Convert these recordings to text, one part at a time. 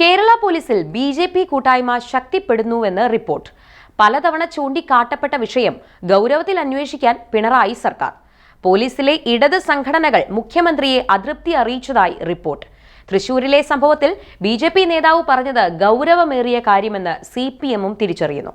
കേരള പോലീസിൽ B J P കൂട്ടായ്മ ശക്തിപ്പെടുന്നുവെന്ന് report. പലതവണ ചൂണ്ടിക്കാട്ടപ്പെട്ട വിഷയം ഗൗരവത്തിൽ അന്വേഷിക്കാൻ പിണറായി സർക്കാർ. പോലീസിലെ ഇടത് സംഘടനകൾ മുഖ്യമന്ത്രിയെ അതൃപ്തി അറിയിച്ചതായി റിപ്പോർട്ട്. തൃശൂരിലെ സംഭവത്തിൽ ബി നേതാവ് പറഞ്ഞത് ഗൗരവമേറിയ കാര്യമെന്ന് സി തിരിച്ചറിയുന്നു.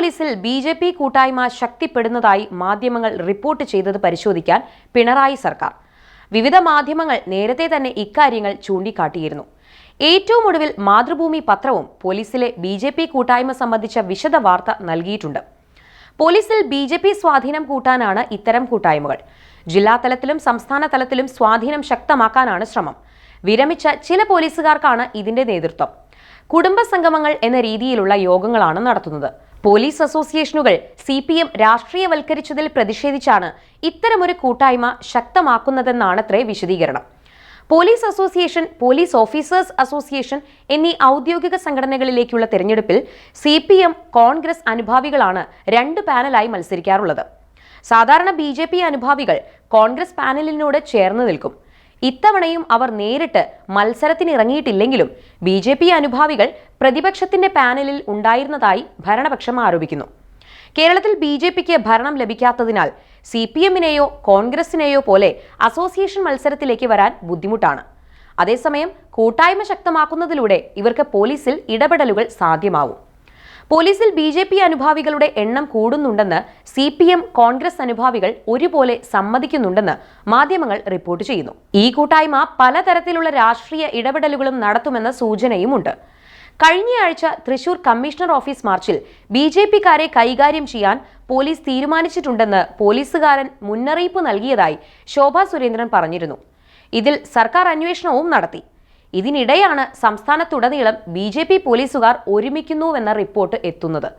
പോലീസിൽ ബി ജെ പി കൂട്ടായ്മ ശക്തിപ്പെടുന്നതായി മാധ്യമങ്ങൾ റിപ്പോർട്ട് ചെയ്തത് പരിശോധിക്കാൻ പിണറായി സർക്കാർ. വിവിധ മാധ്യമങ്ങൾ നേരത്തെ തന്നെ ഇക്കാര്യങ്ങൾ ചൂണ്ടിക്കാട്ടിയിരുന്നു. ഏറ്റവും ഒടുവിൽ മാതൃഭൂമി പത്രവും പോലീസിലെ ബി ജെ പി കൂട്ടായ്മ സംബന്ധിച്ച വിശദ വാർത്ത നൽകിയിട്ടുണ്ട്. പോലീസിൽ ബി ജെ പി സ്വാധീനം കൂട്ടാനാണ് ഇത്തരം കൂട്ടായ്മകൾ. ജില്ലാ തലത്തിലും സംസ്ഥാന തലത്തിലും സ്വാധീനം ശക്തമാക്കാനാണ് ശ്രമം. വിരമിച്ച ചില പോലീസുകാർക്കാണ് ഇതിന്റെ നേതൃത്വം. കുടുംബ സംഗമങ്ങൾ എന്ന രീതിയിലുള്ള യോഗങ്ങളാണ് നടത്തുന്നത്. പോലീസ് അസോസിയേഷനുകൾ സി പി എം രാഷ്ട്രീയവൽക്കരിച്ചതിൽ പ്രതിഷേധിച്ചാണ് ഇത്തരമൊരു കൂട്ടായ്മ ശക്തമാക്കുന്നതെന്നാണത്രേ വിശദീകരണം. Police association police officers association എന്നീ ഔദ്യോഗിക സംഘടനകളിലേക്കുള്ള തെരഞ്ഞെടുപ്പിൽ സി പി എം കോൺഗ്രസ് അനുഭാവികളാണ് രണ്ട് പാനലായി മത്സരിക്കാറുള്ളത്. സാധാരണ ബി ജെ പി അനുഭാവികൾ കോൺഗ്രസ് പാനലിനോട് ചേർന്ന് നിൽക്കും. ഇത്തവണയും അവർ നേരിട്ട് മത്സരത്തിനിറങ്ങിയിട്ടില്ലെങ്കിലും ബി ജെ പി അനുഭാവികൾ പ്രതിപക്ഷത്തിന്റെ പാനലിൽ ഉണ്ടായിരുന്നതായി ഭരണപക്ഷം ആരോപിക്കുന്നു. കേരളത്തിൽ ബി ജെ പിക്ക് ഭരണം ലഭിക്കാത്തതിനാൽ സി പി എമ്മിനെയോ കോൺഗ്രസിനെയോ പോലെ അസോസിയേഷൻ മത്സരത്തിലേക്ക് വരാൻ ബുദ്ധിമുട്ടാണ്. അതേസമയം കൂട്ടായ്മ ശക്തമാക്കുന്നതിലൂടെ ഇവർക്ക് പോലീസിൽ ഇടപെടലുകൾ സാധ്യമാവും. പോലീസിൽ ബി ജെ പി അനുഭാവികളുടെ എണ്ണം കൂടുന്നുണ്ടെന്ന് സി പി എം കോൺഗ്രസ് അനുഭാവികൾ ഒരുപോലെ സമ്മതിക്കുന്നുണ്ടെന്ന് മാധ്യമങ്ങൾ റിപ്പോർട്ട് ചെയ്യുന്നു. ഈ കൂട്ടായ്മ പലതരത്തിലുള്ള രാഷ്ട്രീയ ഇടപെടലുകളും നടത്തുമെന്ന സൂചനയുമുണ്ട്. കഴിഞ്ഞയാഴ്ച തൃശൂർ കമ്മീഷണർ ഓഫീസ് മാർച്ചിൽ ബി ജെ പിക്കാരെ കൈകാര്യം ചെയ്യാൻ പോലീസ് തീരുമാനിച്ചിട്ടുണ്ടെന്ന് പോലീസുകാരൻ മുന്നറിയിപ്പ് നൽകിയതായി ശോഭാ സുരേന്ദ്രൻ പറഞ്ഞിരുന്നു. ഇതിൽ സർക്കാർ അന്വേഷണവും നടത്തി. ഇതിനിടെയാണ് സംസ്ഥാനത്തുടനീളം ബി ജെ പി പോലീസുകാർ ഒരുമിക്കുന്നുവെന്ന റിപ്പോർട്ട് എത്തുന്നത്.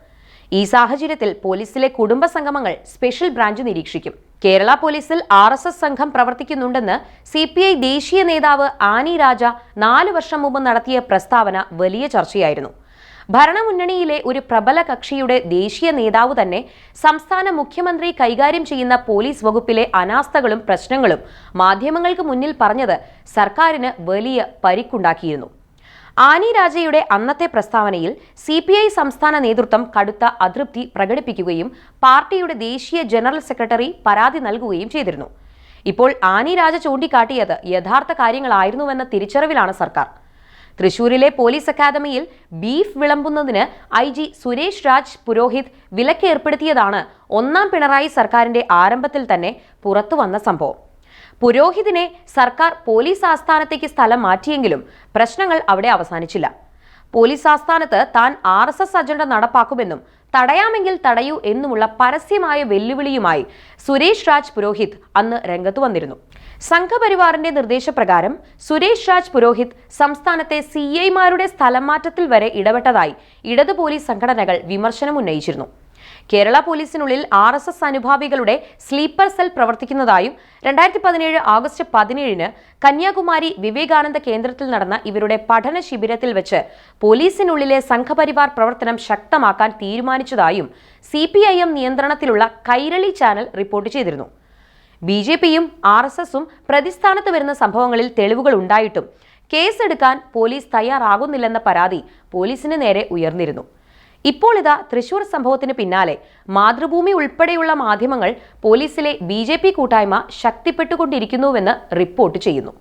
ഈ സാഹചര്യത്തിൽ പോലീസിലെ കുടുംബ സംഗമങ്ങൾ സ്പെഷ്യൽ ബ്രാഞ്ച് നിരീക്ഷിക്കും. കേരള പോലീസിൽ ആർ എസ് എസ് സംഘം പ്രവർത്തിക്കുന്നുണ്ടെന്ന് സി പി ഐ ദേശീയ നേതാവ് ആനി രാജ നാല് വർഷം മുമ്പ് നടത്തിയ പ്രസ്താവന വലിയ ചർച്ചയായിരുന്നു. ഭരണമുന്നണിയിലെ ഒരു പ്രബല കക്ഷിയുടെ ദേശീയ നേതാവ് തന്നെ സംസ്ഥാന മുഖ്യമന്ത്രി കൈകാര്യം ചെയ്യുന്ന പോലീസ് വകുപ്പിലെ അനാസ്ഥകളും പ്രശ്നങ്ങളും മാധ്യമങ്ങൾക്ക് മുന്നിൽ പറഞ്ഞത് സർക്കാരിന് വലിയ പരിക്കുണ്ടാക്കിയിരുന്നു. ആനി രാജയുടെ അന്നത്തെ പ്രസ്താവനയിൽ സി പി ഐ സംസ്ഥാന നേതൃത്വം കടുത്ത അതൃപ്തി പ്രകടിപ്പിക്കുകയും പാർട്ടിയുടെ ദേശീയ ജനറൽ സെക്രട്ടറി പരാതി നൽകുകയും ചെയ്തിരുന്നു. ഇപ്പോൾ ആനി രാജ ചൂണ്ടിക്കാട്ടിയത് യഥാർത്ഥ കാര്യങ്ങളായിരുന്നുവെന്ന തിരിച്ചറിവിലാണ് സർക്കാർ. തൃശൂരിലെ പോലീസ് അക്കാദമിയിൽ ബീഫ് വിളമ്പുന്നതിന് ഐ ജി സുരേഷ് രാജ് പുരോഹിത് വിലക്ക് ഏർപ്പെടുത്തിയതാണ് ഒന്നാം പിണറായി സർക്കാരിന്റെ ആരംഭത്തിൽ തന്നെ പുറത്തുവന്ന സംഭവം. പുരോഹിതിനെ സർക്കാർ പോലീസ് ആസ്ഥാനത്തേക്ക് സ്ഥലം മാറ്റിയെങ്കിലും പ്രശ്നങ്ങൾ അവിടെ അവസാനിച്ചില്ല. പോലീസ് ആസ്ഥാനത്ത് താൻ ആർ എസ് എസ് അജണ്ട നടപ്പാക്കുമെന്നും തടയാമെങ്കിൽ തടയൂ എന്നുമുള്ള പരസ്യമായ വെല്ലുവിളിയുമായി സുരേഷ് രാജ് പുരോഹിത് അന്ന് രംഗത്ത് വന്നിരുന്നു. സംഘപരിവാറിന്റെ നിർദ്ദേശപ്രകാരം സുരേഷ് രാജ് പുരോഹിത് സംസ്ഥാനത്തെ സി ഐമാരുടെ സ്ഥലം മാറ്റത്തിൽ വരെ ഇടപെട്ടതായി ഇടത് പോലീസ് സംഘടനകൾ വിമർശനം ഉന്നയിച്ചിരുന്നു കേരള പോലീസിനുള്ളിൽ ആർ എസ് എസ് അനുഭാവികളുടെ സ്ലീപ്പർ സെൽ പ്രവർത്തിക്കുന്നതായും രണ്ടായിരത്തി പതിനേഴ് ആഗസ്റ്റ് പതിനേഴിന് കന്യാകുമാരി വിവേകാനന്ദ കേന്ദ്രത്തിൽ നടന്ന ഇവരുടെ പഠന ശിബിരത്തിൽ വെച്ച് പോലീസിനുള്ളിലെ സംഘപരിവാർ പ്രവർത്തനം ശക്തമാക്കാൻ തീരുമാനിച്ചതായും സി നിയന്ത്രണത്തിലുള്ള കൈരളി ചാനൽ റിപ്പോർട്ട് ചെയ്തിരുന്നു. ബി ജെ പിയും ആർ എസ് എസും പ്രതിസ്ഥാനത്ത് വരുന്ന സംഭവങ്ങളിൽ തെളിവുകൾ ഉണ്ടായിട്ടും കേസെടുക്കാൻ പോലീസ് തയ്യാറാകുന്നില്ലെന്ന പരാതി പോലീസിന് നേരെ ഉയർന്നിരുന്നു. ഇപ്പോൾ ഇതാ തൃശൂർ സംഭവത്തിന് പിന്നാലെ. മാതൃഭൂമി ഉൾപ്പെടെയുള്ള മാധ്യമങ്ങൾ പോലീസിലെ ബി കൂട്ടായ്മ ശക്തിപ്പെട്ടുകൊണ്ടിരിക്കുന്നുവെന്ന് റിപ്പോർട്ട് ചെയ്യുന്നു.